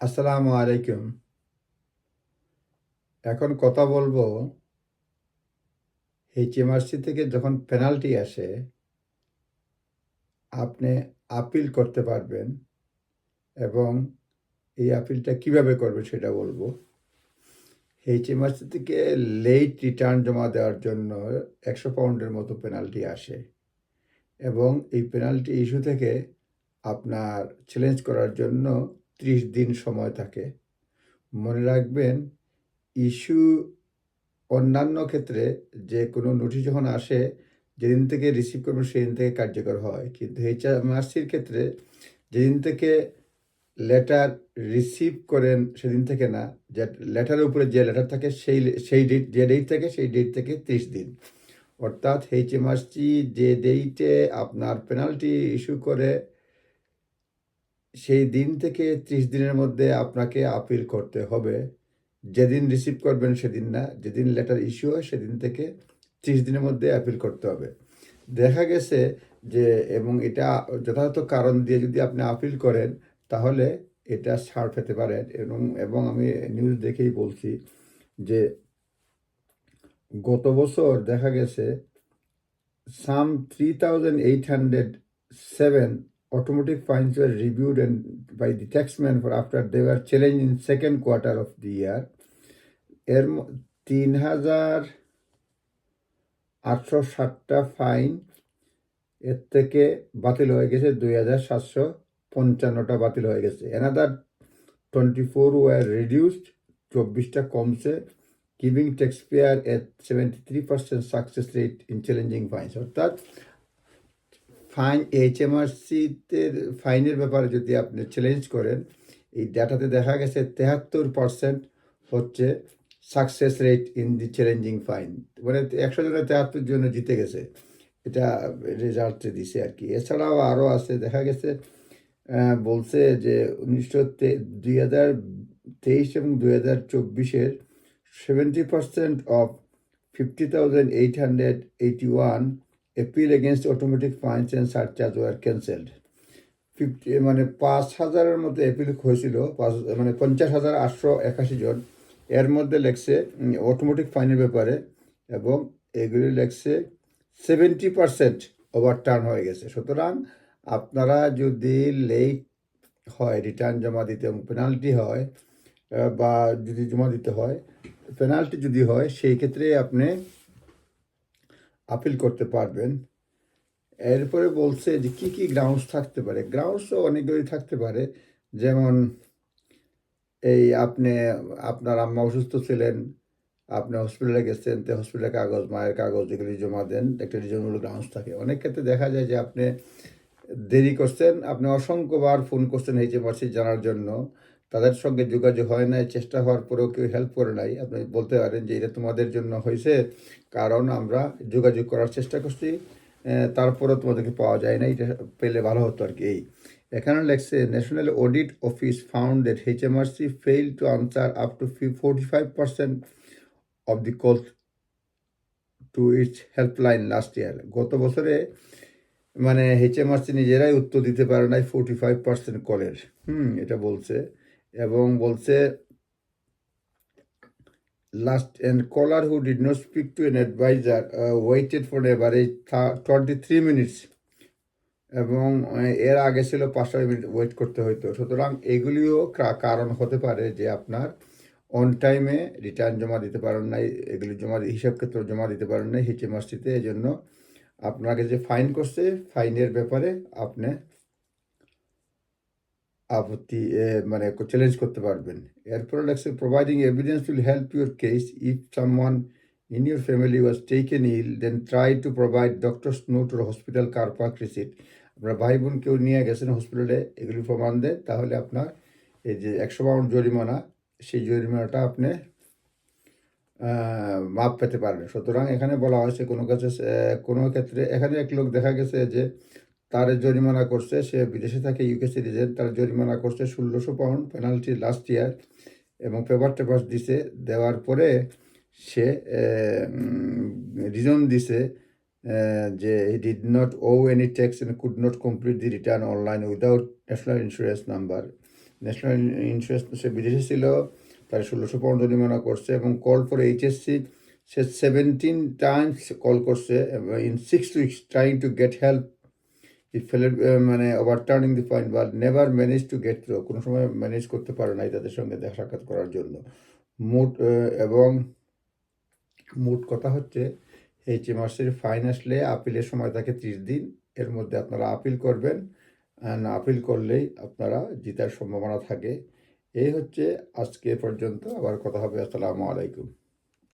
আসসালামু আলাইকুম। এখন কথা বলব এইচএমআরসি থেকে যখন পেনাল্টি আসে, আপনি আপিল করতে পারবেন এবং এই আপিলটা কীভাবে করবে সেটা বলব। এইচএমআরসি থেকে লেট রিটার্ন জমা দেওয়ার জন্য একশো পাউন্ডের মতো পেনাল্টি আসে এবং এই পেনাল্টি ইস্যু থেকে আপনার চ্যালেঞ্জ করার জন্য ত্রিশ দিন সময় থাকে। মনে রাখবেন, ইস্যু অন্যান্য ক্ষেত্রে যে কোনো নোটিশ যখন আসে, যেদিন থেকে রিসিভ করবেন সেদিন থেকে কার্যকর হয়। কিন্তু এইচএমআরসির ক্ষেত্রে যেদিন থেকে লেটার রিসিভ করেন সেদিন থেকে না। যে লেটারের উপরে যে লেটার থাকে, সেই সেই ডেট, যে ডেট থাকে, সেই ডেট থেকে ত্রিশ দিন। অর্থাৎ এইচএমআরসি যে ডেটে আপনার পেনাল্টি ইস্যু করে সেই দিন থেকে ত্রিশ দিনের মধ্যে আপনাকে আপিল করতে হবে। যেদিন রিসিভ করবেন সেদিন না, যেদিন লেটার ইস্যু হয় সেদিন থেকে ত্রিশ দিনের মধ্যে আপিল করতে হবে। দেখা গেছে যে, এবং এটা যথাযথ কারণ দিয়ে যদি আপনি আপিল করেন, তাহলে এটা ছাড় পেতে পারেন। এবং এবং আমি নিউজ দেখেই বলছি যে, গত বছর দেখা গেছে some three thousand eight hundred seven automotive fines were reviewed and by the taxman for after they were challenged in second quarter of the year. এর তিন হাজার আটশো ষাটটা ফাইন এর থেকে বাতিল হয়ে গেছে দুই হাজার সাতশো পঞ্চান্নটা বাতিল হয়ে গেছে। Another twenty four were reduced চব্বিশটা কমছে giving tax payer at seventy three percent success rate in challenging fines অর্থাৎ ফাইন এইচএমআরসিতে ফাইনের ব্যাপারে যদি আপনি চ্যালেঞ্জ করেন, এই ডাটাতে দেখা গেছে তেহাত্তর পার্সেন্ট হচ্ছে success rate in the challenging fine মানে একশো জনের তেহাত্তর জন জিতে গেছে। এটা রেজাল্টে দিছে আর কি। এছাড়াও আরও আছে, দেখা গেছে বলছে যে উনিশশো দুই হাজার তেইশ এবং দুই হাজার চব্বিশের seventy percent of fifty thousand eight hundred eighty one appeal against automatic fines and surcharge were cancelled. Fifty মানে পাঁচ হাজারের মধ্যে অ্যাপিল হয়েছিল, পাঁচ হাজার মানে পঞ্চাশ হাজার আটশো একাশি জন এর মধ্যে লেখছে অটোমেটিক ফাইনের ব্যাপারে এবং এগুলি লেখছে সেভেন্টি পারসেন্ট ওভারটার্ন হয়ে গেছে সুতরাং আপনারা যদি লেট হয় রিটার্ন জমা দিতে এবং পেনাল্টি হয় বা যদি জমা দিতে হয় পেনাল্টি যদি হয়, সেই ক্ষেত্রে আপনি আপিল করতে পারবেন। এরপরে বলছে যে কি কি গ্রাউন্ডস থাকতে পারে। গ্রাউন্ডসও অনেকগুলি থাকতে পারে। যেমন এই আপনি, আপনার আম্মা অসুস্থ ছিলেন, আপনি হসপিটালে গেছেন, তো হসপিটালের কাগজ, মায়ের কাগজ এগুলি জমা দেন, একটা রিজনেবল গ্রাউন্ডস থাকে। অনেক ক্ষেত্রে দেখা যায় যে আপনি দেরি করছেন, আপনি অসংখ্যবার ফোন করছেন এইচএমআরসি জানার জন্য। তাদের সঙ্গে যোগাযোগ হয় নাই, চেষ্টা হওয়ার পরেও কেউ হেল্প করে নাই। আপনি বলতে পারেন যে এটা তোমাদের জন্য হয়েছে, কারণ আমরা যোগাযোগ করার চেষ্টা করছি তারপরেও তোমাদেরকে পাওয়া যায় না এটা পেলে ভালো হতো আর কি। এই, এখানে লেখছে National Audit Office found that HMRC fail to answer up to fee forty five percent of the call to its helpline last year গত বছরে মানে এইচএমআরসি নিজেরাই উত্তর দিতে পারে নাই ফোর্টি ফাইভ পার্সেন্ট কলের হুম, এটা বলছে। এবং বলছে and caller who did not speak to an advisor uh, waited for an average twenty three minutes এবং এর আগে ছিল পাঁচশো মিনিট ওয়েট করতে হইতো। সুতরাং এগুলিও কারণ হতে পারে যে আপনার অন টাইমে রিটার্ন জমা দিতে পারেন নাই এগুলি জমা হিসাব ক্ষেত্রে জমা দিতে পারেন নাই এইচএমআরসিতে এই জন্য আপনাকে যে ফাইন করছে ফাইনের ব্যাপারে আপনি আপত্তি মানে চ্যালেঞ্জ করতে পারবেন। এরপরে লেখছে providing evidence will help your case if someone in your family was taken ill then try to provide doctor's note or hospital car park receipt আপনার ভাই বোন কেউ নিয়ে গেছেন হসপিটালে এগুলি প্রমাণ দেয়, তাহলে আপনার এই যে একশো পাউন্ড জরিমানা, সেই জরিমানাটা আপনি মাপ পেতে পারবেন। সুতরাং এখানে বলা হয়েছে কোনো কাছে কোনো ক্ষেত্রে, এখানে এক লোক দেখা গেছে যে তার জরিমানা করছে, সে বিদেশে থাকে ইউকে সিটিজেন তার জরিমানা করছে ষোলোশো পাউন্ড পেনাল্টি লাস্ট ইয়ার এবং পেপার টেপার দিছে। দেওয়ার পরে সে রিজন দিছে যে he did not owe any tax and could not complete the return online without National Insurance number National Insurance সে বিদেশে ছিল, তার ষোলোশো পাউন্ড জরিমানা করছে এবং কল ফর এইচএসসি সে সেভেন্টিন টাইমস কল করছে in six weeks trying to get help ই ফেলের মানে ওভারটার্নিং দি পয়েন্ট বা never manage to get through কোনো সময় ম্যানেজ করতে পারে নাই তাদের সঙ্গে দেখা সাক্ষাৎ করার জন্য। মোট এবং মোট কথা হচ্ছে, এই যে মাসের ফাইন আসলে আপিলের সময় থাকে ত্রিশ দিন, এর মধ্যে আপনারা আপিল করবেন আপিল করলেই আপনারা জিতার সম্ভাবনা থাকে। এই হচ্ছে আজকে পর্যন্ত, আবার কথা হবে, আসসালামু আলাইকুম।